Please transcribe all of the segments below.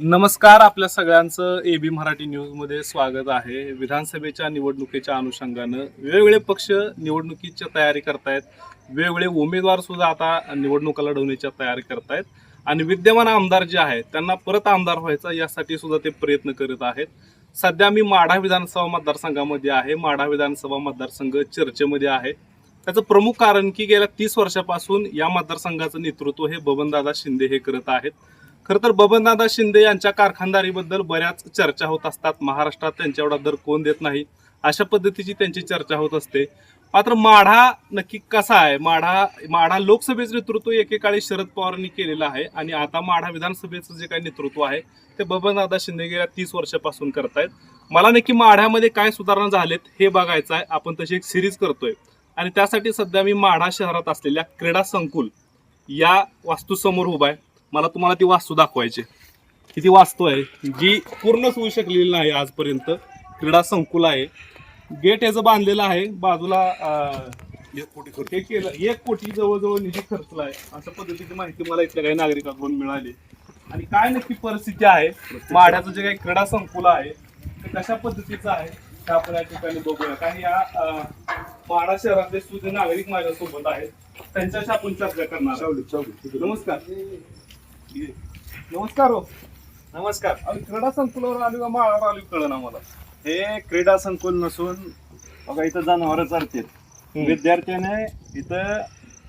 नमस्कार आपल्या सगळ्यांचं ए बी मराठी न्यूजमध्ये स्वागत आहे. विधानसभेच्या निवडणुकीच्या अनुषंगानं वेगवेगळे पक्ष निवडणुकीच्या तयारी करतायत. वेगवेगळे उमेदवार सुद्धा आता निवडणुका लढवण्याच्या तयारी करतायत. आणि विद्यमान आमदार जे आहेत त्यांना परत आमदार व्हायचा यासाठी सुद्धा ते प्रयत्न करत आहेत. सध्या मी माढा विधानसभा मतदारसंघामध्ये आहे. माढा विधानसभा मतदारसंघ चर्चेमध्ये आहे. त्याचं प्रमुख कारण की गेल्या तीस वर्षापासून या मतदारसंघाचं नेतृत्व हे बबनदादा शिंदे हे करत आहेत. खरं तर बबनदादा शिंदे यांच्या कारखानदारीबद्दल बऱ्याच चर्चा होत असतात. महाराष्ट्रात त्यांच्या एवढा दर कोण देत नाही? अशा पद्धतीची त्यांची चर्चा होत असते. मात्र माढा नक्की कसा आहे? माढा माढा लोकसभेचं नेतृत्व एकेकाळी शरद पवारांनी केलेलं आहे आणि आता माढा विधानसभेचं जे काही नेतृत्व आहे ते बबनदादा शिंदे गेल्या तीस वर्षापासून करतायत. मला नक्की माढ्यामध्ये काय सुधारणा झालेत हे बघायचं आहे. आपण तशी एक सिरीज करतोय. आणि त्यासाठी सध्या मी माढा शहरात असलेल्या क्रीडा संकुल या वास्तूसमोर उभा आहे. मला तुम्हाला ती वास्तू दाखवायची ही ती वास्तू आहे जी पूर्णच होऊ शकलेली नाही आजपर्यंत. क्रीडा संकुल आहे. गेट याचं बांधलेलं आहे बाजूला एक कोटी खर्च. हे केलं एक कोटी जवळजवळ निधी खर्चला आहे. अशा पद्धतीची माहिती मला इथल्या काही नागरिकांकडून मिळाली. आणि काय नक्की परिस्थिती आहे माढ्याचं जे काही क्रीडा संकुल आहे ते कशा पद्धतीचं आहे ते आपण या ठिकाणी बघूया. काही या माढा शहरातले सुद्धा नागरिक माझ्यासोबत आहेत. त्यांच्याशी आपण चर्चा करणार. नमस्कार. नमस्कार हो. नमस्कार. अहो, क्रीडा संकुलावर आलो का? माळावर आलो कळलं ना मला. हे क्रीडा संकुल नसून बघा इथं जनावर चालतात हम्म. विद्यार्थ्याने इथं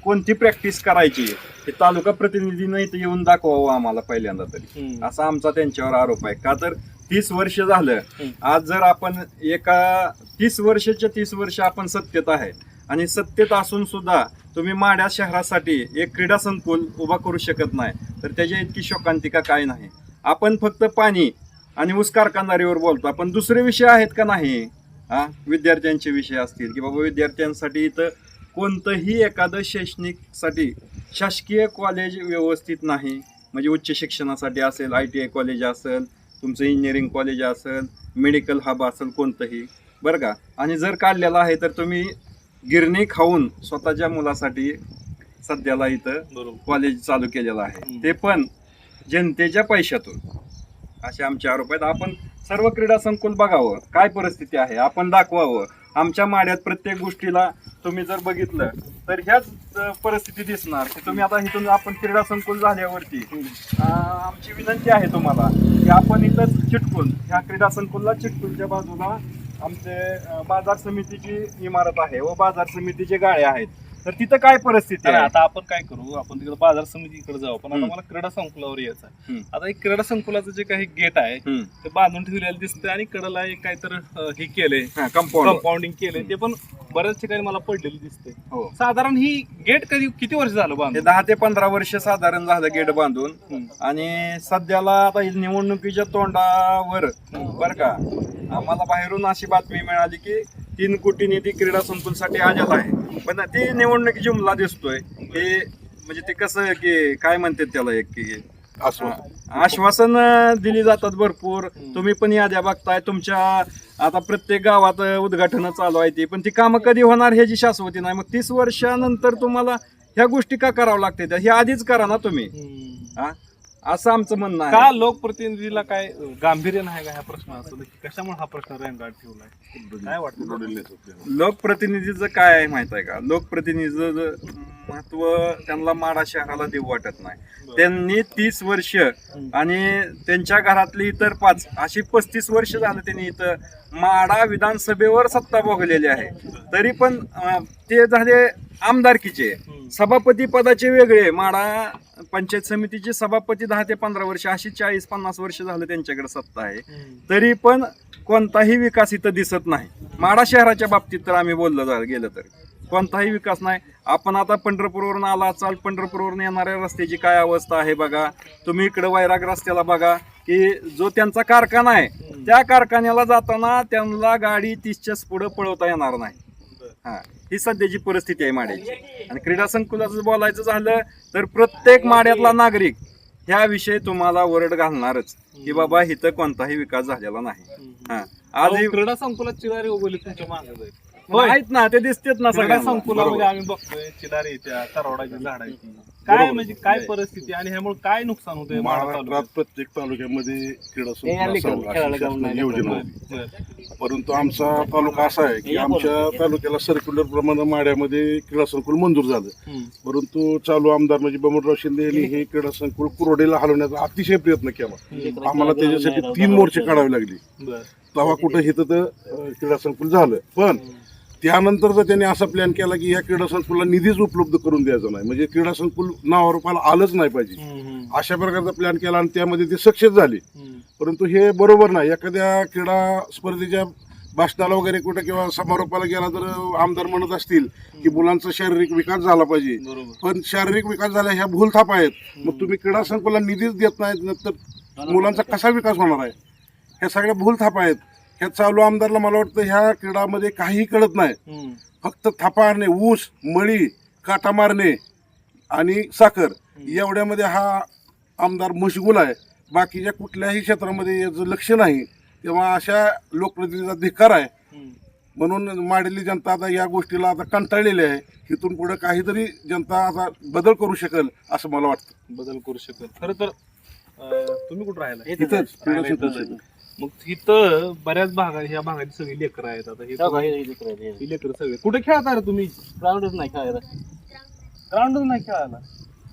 कोणती प्रॅक्टिस करायची? हे तालुका प्रतिनिधीनं इथं येऊन दाखवावं आम्हाला पहिल्यांदा तरी. असा आमचा त्यांच्यावर आरोप आहे. का तर तीस वर्ष झालं. आज जर आपण एका तीस वर्षाच्या तीस वर्ष आपण सत्तेत आहे आणि सत्तेत असून सुद्धा तुम्ही माड्या शहरासाठी एक क्रीडा संकुल उभा करू शकत नाही. तर त्याच्या इतकी शोकांतिका काय नाही. आपण फक्त पाणी आणि ऊस कारखानदारीवर बोलतो. आपण दुसरे विषय आहेत का नाही? हा? विद्यार्थ्यांचे विषय असतील की बाबा विद्यार्थ्यांसाठी इथं कोणतंही एखादं शैक्षणिकसाठी शासकीय कॉलेज व्यवस्थित नाही. म्हणजे उच्च शिक्षणासाठी असेल आय टी आय कॉलेज असेल तुमचं इंजिनिअरिंग कॉलेज असेल मेडिकल हब असेल कोणतंही. बरं का? आणि जर काढलेलं आहे तर तुम्ही गिरणी खाऊन स्वतःच्या मुलासाठी सध्याला इथं कॉलेज चालू केलेलं आहे. ते पण जनतेच्या पैशातून. असे आमचे आरोप आहेत. आपण सर्व क्रीडा संकुल बघावं. काय परिस्थिती आहे? आपण दाखवावं. आमच्या माड्यात प्रत्येक गोष्टीला तुम्ही जर बघितलं तर ह्याच परिस्थिती दिसणार की तुम्ही आता इथून आपण क्रीडा संकुल झाल्यावरती आमची विनंती आहे तुम्हाला की आपण इथं चिटकून ह्या क्रीडा संकुलला चिटकूनच्या बाजूला आमचे बाजार समितीची इमारत आहे व बाजार समितीचे गाळे आहेत. तर तिथं काय परिस्थिती आहे? आता आपण काय करू? आपण तिकडे बाजार समितीकडे जाऊ. पण आता. मला क्रीडा संकुलावर यायचं आहे. आता एक क्रीडा संकुलाचं जे काही गेट आहे. ते बांधून ठेवलेलं दिसतंय आणि कडला एक काहीतरी हे केलंय. हा, कंपाऊंड कंपाऊंडिंग केलंय. ते पण बऱ्याच ठिकाणी मला पडलेलं दिसतंय. हो. साधारण ही गेट कधी किती वर्ष झालं हे बांधून दहा ते पंधरा वर्ष साधारण झालं गेट बांधून. आणि सध्याला आता ही निवडणुकीच्या तोंडावर बर का आम्हाला बाहेरून अशी बातमी मिळाली की तीन कोटी निधी क्रीडा संकुलसाठी आलेला आहे. पण ती निवडणुकी जुमला दिसतोय. हे म्हणजे ते कसं की काय म्हणतात त्याला एक की आश्वासन. दिली जातात भरपूर. तुम्ही पण याद्या बघताय. तुमच्या आता प्रत्येक गावात उद्घाटन चालू आहे ती. पण ती कामं कधी होणार ह्याची शाश्वती नाही मग तीस वर्षानंतर तुम्हाला ह्या गोष्टी का करावं लागते हे आधीच करा ना तुम्ही. हा? असं आमचं म्हणणं का आहे लोकप्रतिनिधीला काय गांभीर्य नाही का ह्या प्रश्नाचं? कशामुळे हा प्रश्न रेंगाळ ठेवलाय? काय वाटतं लोकप्रतिनिधीचं काय आहे माहीत आहे का? लोकप्रतिनिधीचं महत्त्व त्यांना माडा शहराला देऊ वाटत नाही. त्यांनी तीस वर्ष आणि त्यांच्या घरातली इतर पाच अशी पस्तीस वर्ष झालं त्यांनी इथं माडा विधानसभेवर सत्ता भोगलेली आहे. तरी पण अं, ते झाले आमदारकीचे. सभापती पदाचे वेगळे. माडा पंचायत समितीचे सभापती दहा ते पंधरा वर्ष अशी चाळीस पन्नास वर्ष झालं त्यांच्याकडे सत्ता आहे. तरी पण कोणताही विकास इथं दिसत नाही. माडा शहराच्या बाबतीत तर आम्ही बोललं जा गेलं तर. कोणताही विकास नाही. आपण आता पंढरपूरवरून आला असाल पंढरपूरवरून येणाऱ्या रस्त्याची काय अवस्था आहे बघा. तुम्ही इकडे वैराग रस्त्याला बघा की जो त्यांचा कारखाना आहे त्या कारखान्याला जाताना त्यांना गाडी तीसच्या पुढं पळवता येणार नाही. हा. ही सध्याची परिस्थिती आहे माड्याची आणि क्रीडा संकुलाचं बोलायचं झालं तर प्रत्येक माड्यातला नागरिक ह्याविषयी तुम्हाला वरड घालणारच की बाबा इथं कोणताही विकास झालेला नाही. हा आज क्रीडा संकुलात चिदारी उगवली तुमच्या मागे. आहेत ना ते दिसतेत ना क्रीडा सगळ्यांना. संकुलामध्ये. आम्ही बघतोय चिदारी येत्या तरवडाची झाड आहेत काय. म्हणजे काय परिस्थिती आणि ह्यामुळे काय नुकसान होतंय माढा महाराष्ट्रात तालुक्यात? प्रत्येक तालुक्यामध्ये क्रीडा हे योजना. होती बरं. परंतु आमचा तालुका असा आहे की आमच्या. तालुक्याला सर्क्युलर प्रमाणे माड्यामध्ये क्रीडा संकुल मंजूर झालं हम्म. परंतु चालू आमदार म्हणजे बमनराव शिंदे यांनी हे क्रीडा संकुल कुरोडीला हलवण्याचा अतिशय प्रयत्न केला हम्म. आम्हाला त्याच्यासाठी तीन मोर्चे काढावे लागले बरं. तेव्हा कुठं हिथं तर अं, क्रीडा संकुल झालं पण त्यानंतर जर त्यांनी असा प्लॅन केला की या क्रीडा संकुलला निधीच उपलब्ध करून द्यायचा नाही म्हणजे क्रीडा संकुल नावारूपाला आलंच नाही पाहिजे. अशा प्रकारचा प्लॅन केला आणि त्यामध्ये ते सक्सेस झाले. परंतु हे बरोबर नाही. एखाद्या क्रीडा स्पर्धेच्या भाषणाला वगैरे कुठं किंवा समारोपाला गेला तर आमदार म्हणत असतील की मुलांचा शारीरिक विकास झाला पाहिजे. बरोबर. पण शारीरिक विकास झाला ह्या भूलथाप आहेत. मग तुम्ही क्रीडा संकुलला निधीच देत नाहीत तर मुलांचा कसा विकास होणार आहे? ह्या सगळ्या भूलथाप आहेत. ह्या चालू आमदारला मला वाटतं ह्या क्रीडामध्ये काहीही कळत नाही. फक्त थापा मारणे ऊस मळी काटा मारणे आणि साखर एवढ्यामध्ये हा आमदार मशगूल आहे. बाकीच्या कुठल्याही क्षेत्रामध्ये याचं लक्ष नाही. तेव्हा अशा लोकप्रतिनिधीचा धिक्कार आहे. म्हणून माडली जनता आता या गोष्टीला आता कंटाळलेली आहे. इथून पुढे काहीतरी जनता आता बदल करू शकेल असं मला वाटतं. बदल करू शकत खरं तर तुम्ही कुठं राहिला मग इथं बऱ्याच भागात ह्या भागात सगळी लेकरं आहेत. आता हे ही लेकरं सगळे. कुठे खेळता रे तुम्ही? ग्राउंडच नाही खेळायला. ग्राउंडच नाही खेळायला?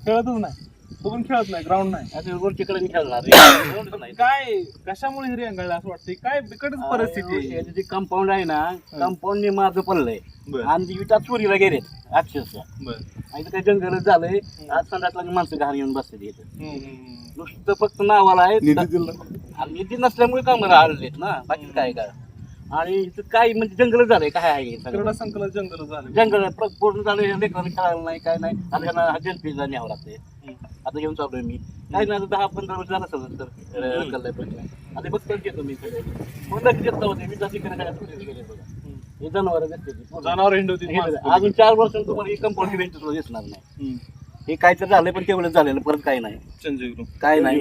खेळतच नाही. पण खेळत नाही ग्राउंड नाही. आता वरच्याकडे खेळणार नाही काय कशामुळे हे रेंगाळलं असं वाटतं काय बिकटच परिस्थिती आहे. जे कंपाऊंड आहे ना कंपाऊंड माझं पडलंय. बरं. आणि ती विटा चोरीला गेलेत अक्षरशः. बरं. आणि इथं काही जंगलच झालंय आज संडासला माणसं घाण येऊन बसते इथं हम्म, हम्म, हम्म. नुसतं फक्त नावाला आहे निधी दिला. आणि निधी नसल्यामुळे कामं राहिलेत ना. बाकी काय काय? आणि इथं काय म्हणजे जंगलच झालंय काय आहे सगळं? क्रीडा संकुलात जंगल झालं जंगल प्र- पूर्ण झालं लेकरांनी खेळायला नाही काय नाही. आता त्यांना हजन पिझ्झा न्यावं लागतंय. आता घेऊन चाललोय मी. काय नाही आता दहा पंधरा वर्ष झालं असेल तर प्रश्न आता बघताच घेतो मी सगळे. कोणता घेत होते मी जाती करायला गेले बघा. हे जनावर जनावर हिंडवतील माणसं. अजून चार वर्षांत तुम्हाला ही कंपाऊंड सुद्धा दिसणार नाही. हम्म. हे काय तर झालंय पण तेवढंच झालेलं परत काय नाही. ग्रुप. काय नाही.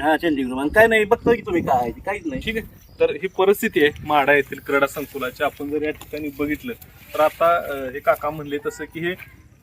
हा चेंजिंग रूम आणि काय नाही बघतो की तुम्ही काय ते, काहीच नाही. ठीक आहे. तर ही परिस्थिती आहे माढा येथील क्रीडा संकुलाची. आपण जर या ठिकाणी बघितलं तर आता अं, हे काका म्हणले तसं की हे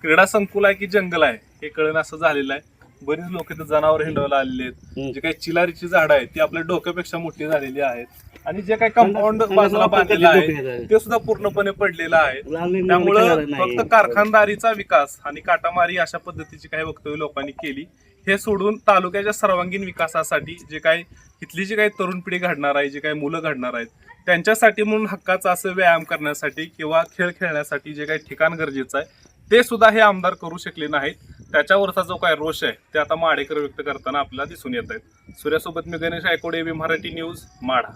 क्रीडा संकुल आहे की जंगल आहे? हे कळणं असं झालेलं आहे. बरीच लोक इथं जनावर हिंडवायला आलेली आहेत. जे काही चिलारीची झाडं आहेत ती आपल्या डोक्यापेक्षा मोठी झालेली आहेत. आणि जे काही कंपाऊंड बाजूला बांधलेलं आहे ते सुद्धा पूर्णपणे पडलेलं आहे. त्यामुळं फक्त कारखानदारीचा विकास आणि काटामारी अशा पद्धतीची काही वक्तव्य लोकांनी केली. हे सोडून तालुक्याच्या सर्वांगीण विकासासाठी जे काही इथली जी काही तरुण पिढी घडणार आहे जे काही मुलं घडणार आहेत त्यांच्यासाठी म्हणून हक्काचा असं व्यायाम करण्यासाठी किंवा खेळ खेळण्यासाठी जे काही ठिकाण गरजेचं आहे ते सुद्धा हे आमदार करू शकले नाहीत. त्याच्यावरचा जो काय रोष आहे ते आता माडेकर व्यक्त करताना आपल्याला दिसून येत आहेत. सूर्यासोबत मी गणेश आयकोडे मराठी न्यूज माढा.